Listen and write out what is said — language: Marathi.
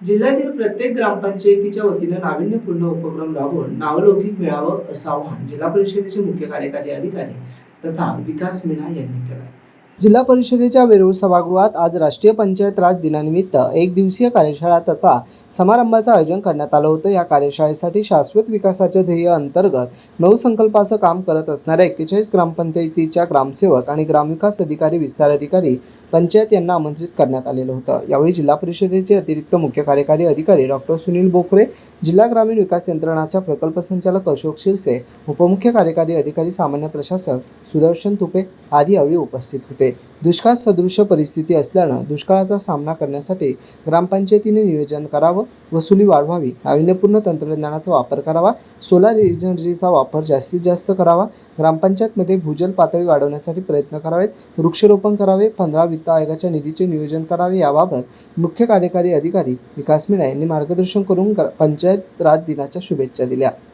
जिल्ह्यातील प्रत्येक ग्रामपंचायतीच्या वतीनं नाविन्यपूर्ण उपक्रम राबवून नावलौकिक मिळावं असं आवाहन जिल्हा परिषदेचे मुख्य कार्यकारी अधिकारी तथा विकास मीना यांनी केलं जिल्हा परिषदेच्या वेरूळ सभागृहात आज राष्ट्रीय पंचायत राज दिनानिमित्त एक दिवसीय कार्यशाळा तथा समारंभाचं आयोजन करण्यात आलं होतं. या कार्यशाळेसाठी शाश्वत विकासाच्या ध्येय अंतर्गत नवसंकल्पाचं काम करत असणाऱ्या एक्केचाळीस ग्रामपंचायतीच्या ग्रामसेवक आणि ग्रामविकास अधिकारी विस्तार अधिकारी पंचायत यांना आमंत्रित करण्यात आलेलं होतं. यावेळी जिल्हा परिषदेचे अतिरिक्त मुख्य कार्यकारी अधिकारी डॉक्टर सुनील बोखरे जिल्हा ग्रामीण विकास यंत्रणाच्या प्रकल्प संचालक अशोक शिरसे उपमुख्य कार्यकारी अधिकारी सामान्य प्रशासक सुदर्शन तुपे आदी यावेळी उपस्थित होते. दुष्काळ सदृश परिस्थिती असल्यानं दुष्काळाचा सामना करण्यासाठी ग्रामपंचायतीने नियोजन करावं वसुली वाढवावी नाविन्यपूर्ण तंत्रज्ञानाचा वापर करावा सोलार एनर्जीचा वापर जास्तीत जास्त करावा ग्रामपंचायतमध्ये भूजल पातळी वाढवण्यासाठी प्रयत्न करावेत वृक्षरोपण करावे पंधरा वित्त आयोगाच्या निधीचे नियोजन करावे याबाबत मुख्य कार्यकारी अधिकारी विकास मीना यांनी मार्गदर्शन करून पंचायत राज दिनाच्या शुभेच्छा दिल्या.